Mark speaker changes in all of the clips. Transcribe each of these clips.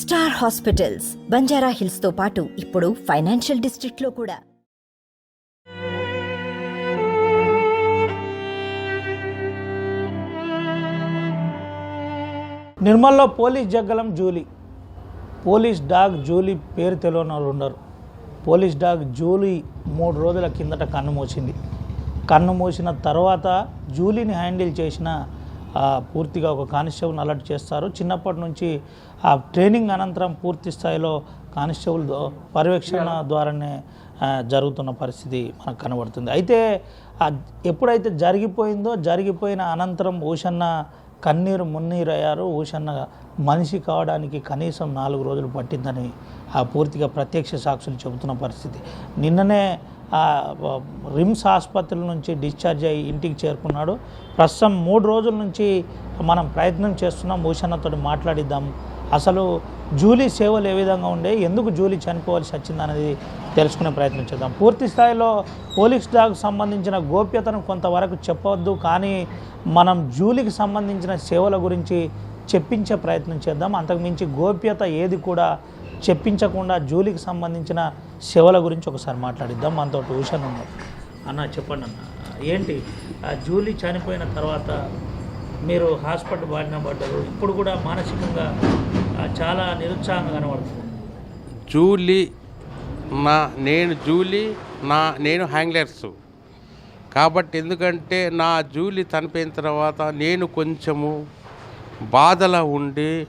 Speaker 1: Star hospitals Banjara హిల్స్తో పాటు ఇప్పుడు financial డిస్ట్రిక్ట్లో కూడా.
Speaker 2: నిర్మల్లో పోలీస్ జగ్గలం జూలీ. పోలీస్ డాగ్ జూలీ పేరు తెలియని వాళ్ళు ఉండరు పోలీస్ డాగ్ జూలీ మూడు రోజుల కిందట కన్ను మూసింది. కన్ను మూసిన తర్వాత జూలీని హ్యాండిల్ చేసిన పూర్తిగా ఒక కానిస్టేబుల్ని అలర్ట్ చేస్తారు. చిన్నప్పటి నుంచి ఆ ట్రైనింగ్ అనంతరం పూర్తి స్థాయిలో కానిస్టేబుల్ దో- పర్యవేక్షణ ద్వారానే జరుగుతున్న పరిస్థితి మనకు కనబడుతుంది. అయితే ఎప్పుడైతే జరిగిపోయిందో జరిగిపోయిన అనంతరం ఊషన్న కన్నీరు మున్నీరు అయ్యారు. ఊషన్న మనిషి కావడానికి కనీసం నాలుగు రోజులు పట్టిందని ఆ పూర్తిగా ప్రత్యక్ష సాక్షులు చెబుతున్న పరిస్థితి. నిన్ననే రిమ్స్ ఆసుపత్రి నుంచి డిశ్చార్జ్ అయ్యి ఇంటికి చేరుకున్నాడు. ప్రస్తుతం మూడు రోజుల నుంచి మనం ప్రయత్నం చేస్తున్నాం. భూషణతో మాట్లాడిద్దాం. అసలు జూలీ సేవలు ఏ విధంగా ఉండే ఎందుకు జూలీ చనిపోవాల్సి వచ్చింది అనేది తెలుసుకునే ప్రయత్నం చేద్దాం. పూర్తి స్థాయిలో పోలీస్ డాగ్ సంబంధించిన గోప్యతను కొంతవరకు చెప్పవద్దు కానీ మనం జూలీకి సంబంధించిన సేవల గురించి చెప్పించే ప్రయత్నం చేద్దాం. అంతకుమించి గోప్యత ఏది కూడా చెప్పించకుండా జూలీకి సంబంధించిన సేవల గురించి ఒకసారి మాట్లాడిద్దాం. మనతో ట్యూషన్ ఉన్నారు. అన్న చెప్పండి అన్న. ఏంటి? ఆ జూలీ చనిపోయిన తర్వాత మీరు హాస్పిటల్ బారిన పడ్డారు. ఇప్పుడు కూడా మానసికంగా చాలా నిరుత్సాహంగా కనబడుతుంది.
Speaker 3: జూలీ నా నేను జూలీ నా నేను హ్యాంగ్లర్స్. కాబట్టి ఎందుకంటే నా జూలీ చనిపోయిన తర్వాత నేను కొంచెము బాధలో ఉండి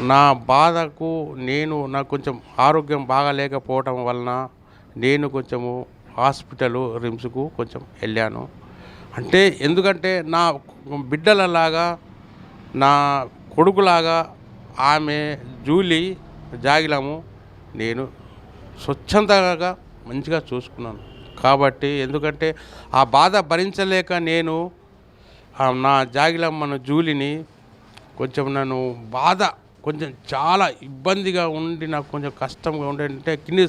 Speaker 3: నా బాధకు నేను నాకు కొంచెం ఆరోగ్యం బాగాలేకపోవటం వలన నేను కొంచెము హాస్పిటల్ రిమ్స్కు కొంచెం వెళ్ళాను. అంటే ఎందుకంటే నా బిడ్డలలాగా నా కొడుకులాగా ఆమె జూలీ జాగిలము నేను స్వచ్ఛందంగా మంచిగా చూసుకున్నాను. కాబట్టి ఎందుకంటే ఆ బాధ భరించలేక నేను నా జాగిలమ్మను జూలిని కొంచెం నన్ను బాధ కొంచెం చాలా ఇబ్బందిగా ఉండి నాకు కొంచెం కష్టంగా ఉండే అంటే కొన్ని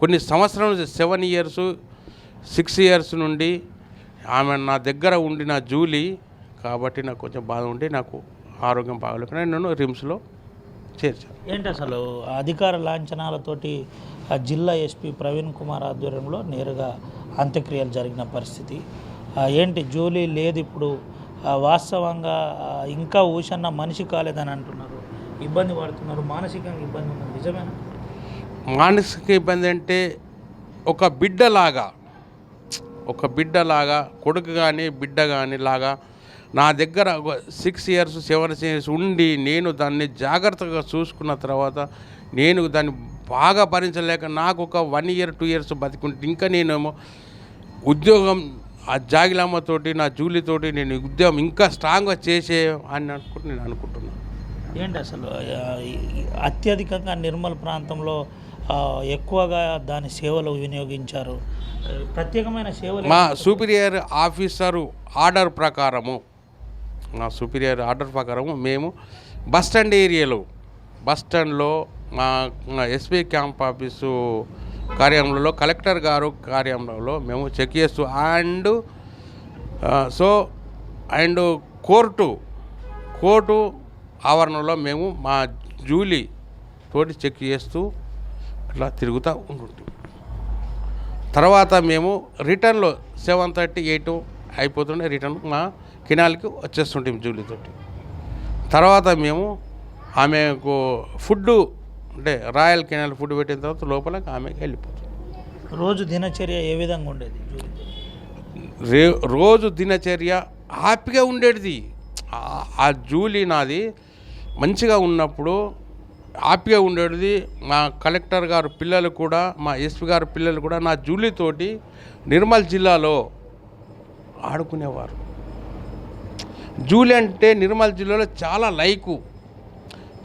Speaker 3: కొన్ని సంవత్సరాలు నుంచి సెవెన్ ఇయర్స్ సిక్స్ ఇయర్స్ నుండి ఆమె నా దగ్గర ఉండి నా జూలీ కాబట్టి నాకు కొంచెం బాధ ఉండి నాకు ఆరోగ్యం బాగలేకుండా నన్ను రిమ్స్లో చేర్చాను.
Speaker 2: ఏంటి అసలు అధికార లాంఛనాలతోటి ఆ జిల్లా ఎస్పీ ప్రవీణ్ కుమార్ ఆధ్వర్యంలో నేరుగా అంత్యక్రియలు జరిగిన పరిస్థితి. ఏంటి జూలీ లేదు ఇప్పుడు వాస్తవంగా ఇంకా ఊషన్న మనిషి కాలేదని అంటున్నారు. ఇబ్బంది పడుతున్నారు మానసికంగా ఇబ్బంది ఉన్నది నిజమేనా?
Speaker 3: మానసిక ఇబ్బంది అంటే ఒక బిడ్డలాగా ఒక బిడ్డలాగా కొడుకు కానీ బిడ్డ కానీ లాగా నా దగ్గర సిక్స్ ఇయర్స్ సెవెన్ ఇయర్స్ ఉండి నేను దాన్ని జాగ్రత్తగా చూసుకున్న తర్వాత నేను దాన్ని బాగా భరించలేక నాకు ఒక వన్ ఇయర్ టూ ఇయర్స్ బతికుంటే ఇంకా నేనేమో ఉద్యోగం ఆ జాగిలమ్మతోటి నా జూలీతోటి నేను ఉద్యోగం ఇంకా స్ట్రాంగ్గా చేసే అని అనుకుంటూ నేను అనుకుంటున్నాను
Speaker 2: ఏంటి అసలు అత్యధికంగా నిర్మల్ ప్రాంతంలో ఎక్కువగా దాని సేవలు వినియోగించారు. ప్రత్యేకమైన సేవలు
Speaker 3: మా సూపీరియర్ ఆఫీసరు ఆర్డర్ ప్రకారము మా సూపీరియర్ ఆర్డర్ ప్రకారము మేము బస్ స్టాండ్ ఏరియాలో బస్ స్టాండ్లో మా మా ఎస్పీ క్యాంప్ ఆఫీసు కార్యాలయంలో కలెక్టర్ గారు కార్యాలయంలో మేము చెక్ చేస్తూ and so and court court ఆవరణలో మేము మా జూలీ తోటి చెక్ చేస్తూ అట్లా తిరుగుతూ ఉంటుంటాం తర్వాత మేము రిటర్న్లో సెవెన్ థర్టీ ఎయిట్ అయిపోతుండే రిటర్న్ మా కినాల్కి వచ్చేస్తుంటాం జూలీతోటి తర్వాత మేము ఆమెకు ఫుడ్ అంటే రాయల్ కెనాల్ ఫుడ్ పెట్టిన తర్వాత లోపలికి ఆమెకి వెళ్ళిపోతుంది.
Speaker 2: రోజు దినచర్య ఏ విధంగా ఉండేది
Speaker 3: రే రోజు దినచర్య హ్యాపీగా ఉండేది. ఆ జూలీ నాది మంచిగా ఉన్నప్పుడు హ్యాపీగా ఉండేది. మా కలెక్టర్ గారు పిల్లలు కూడా మా ఎస్పీ గారు పిల్లలు కూడా నా జూలీతోటి నిర్మల్ జిల్లాలో ఆడుకునేవారు. జూలీ అంటే నిర్మల్ జిల్లాలో చాలా లైకు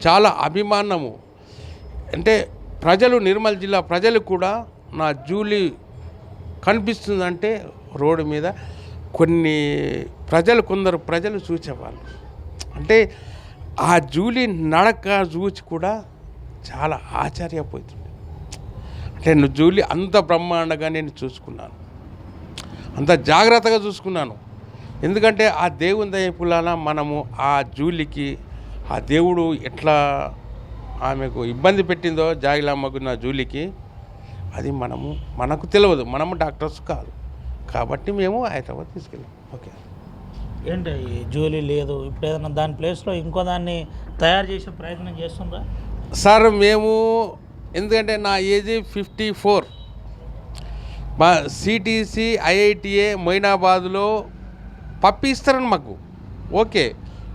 Speaker 3: చాలా అభిమానము. అంటే ప్రజలు నిర్మల్ జిల్లా ప్రజలు కూడా నా జూలీ కనిపిస్తుందంటే రోడ్డు మీద కొన్ని ప్రజలు కొందరు ప్రజలు చూసేవాళ్ళు. అంటే ఆ జూలీ నడక చూచి కూడా చాలా ఆశ్చర్యపోతుంది అంటే నువ్వు జూలీ అంత బ్రహ్మాండంగా నేను చూసుకున్నాను. అంత జాగ్రత్తగా చూసుకున్నాను. ఎందుకంటే ఆ దేవుని దయపులాన మనము ఆ జూలికి ఆ దేవుడు ఎట్లా ఆమెకు ఇబ్బంది పెట్టిందో జాగిలమ్మకు నా జూలికి అది మనము మనకు తెలియదు. మనము డాక్టర్స్ కాదు. కాబట్టి మేము హైదరాబాద్ తీసుకెళ్ళాం. ఓకే.
Speaker 2: ఏంటి ఈ జూలీ లేదు ఇప్పుడు ఏదైనా దాని ప్లేస్లో ఇంకో దాన్ని తయారు చేసే ప్రయత్నం చేస్తుందా?
Speaker 3: సార్ మేము ఎందుకంటే నా ఏజ్ ఫిఫ్టీ ఫోర్. మా సిటీసీ ఐఐటిఏ మొయినాబాద్లో పప్పిస్తారని మాకు. ఓకే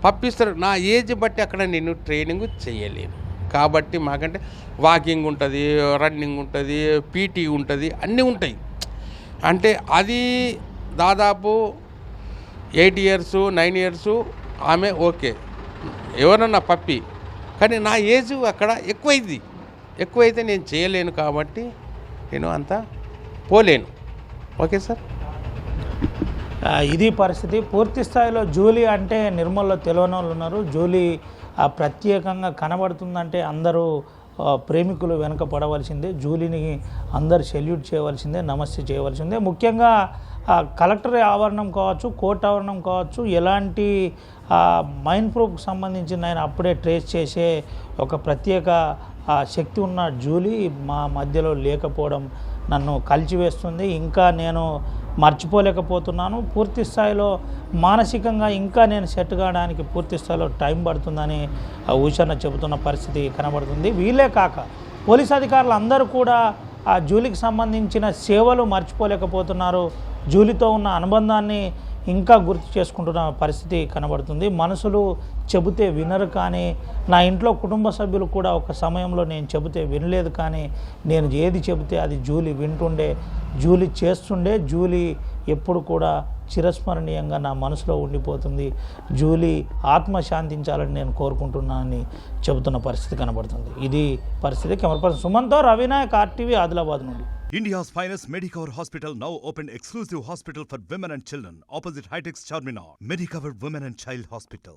Speaker 3: పప్పిస్తారు నా ఏజ్ బట్టి అక్కడ నేను ట్రైనింగ్ చేయలేను. కాబట్టి మాకంటే వాకింగ్ ఉంటుంది రన్నింగ్ ఉంటుంది పీటీ ఉంటుంది అన్నీ ఉంటాయి. అంటే అది దాదాపు ఎయిట్ ఇయర్స్ నైన్ ఇయర్స్ ఆమె ఓకే. ఎవరన్నా పప్పి. కానీ నా ఏజ్ అక్కడ ఎక్కువైంది. ఎక్కువైతే నేను చేయలేను కాబట్టి నేను అంత పోలేను. Okay sir?
Speaker 2: ఇది పరిస్థితి. పూర్తి స్థాయిలో జూలీ అంటే నిర్మల్లో తెలియని వాళ్ళు ఉన్నారు. జూలీ ప్రత్యేకంగా కనబడుతుందంటే అందరూ ప్రేమికులు వెనక పడవలసిందే. జూలీని అందరు సెల్యూట్ చేయవలసిందే నమస్తే చేయవలసిందే. ముఖ్యంగా కలెక్టర్ ఆవరణం కావచ్చు కోర్టు ఆవరణం కావచ్చు ఎలాంటి మైండ్ ప్రూఫ్కి సంబంధించిన ఆయన అప్పుడే ట్రేస్ చేసే ఒక ప్రత్యేక ఆ, శక్తి ఉన్న జూలీ మా మధ్యలో లేకపోవడం నన్ను కలిచివేస్తుంది. ఇంకా నేను మర్చిపోలేకపోతున్నాను. పూర్తి స్థాయిలో మానసికంగా ఇంకా నేను సెట్ కావడానికి పూర్తి స్థాయిలో టైం పడుతుందని ఆ చెబుతున్న పరిస్థితి కనబడుతుంది. వీలే కాక పోలీస్ అధికారులు అందరూ కూడా ఆ జూలికి సంబంధించిన సేవలు మర్చిపోలేకపోతున్నారు. జూలితో ఉన్న అనుబంధాన్ని ఇంకా గుర్తు చేసుకుంటున్న పరిస్థితి కనబడుతుంది. మనసులు చెబితే వినరు కానీ నా ఇంట్లో కుటుంబ సభ్యులు కూడా ఒక సమయంలో నేను చెబితే వినలేదు కానీ నేను ఏది చెబితే అది జూలి వింటుండే జూలి చేస్తుండే జూలి ఎప్పుడు కూడా చిరస్మరణీయంగా నా మనసులో ఉండిపోతుంది. జూలి ఆత్మ శాంతించాలని నేను కోరుకుంటున్నానని చెబుతున్న పరిస్థితి కనబడుతుంది. ఇది పరిస్థితి కెమెరా పర్సన్ సుమన్తో రవినాయక్ ఆర్టీవీ ఆదిలాబాద్ నుండి.
Speaker 4: India's finest Medicover Hospital now open exclusive hospital for women and children opposite Hightex Charminar. Medicover Women and Child Hospital.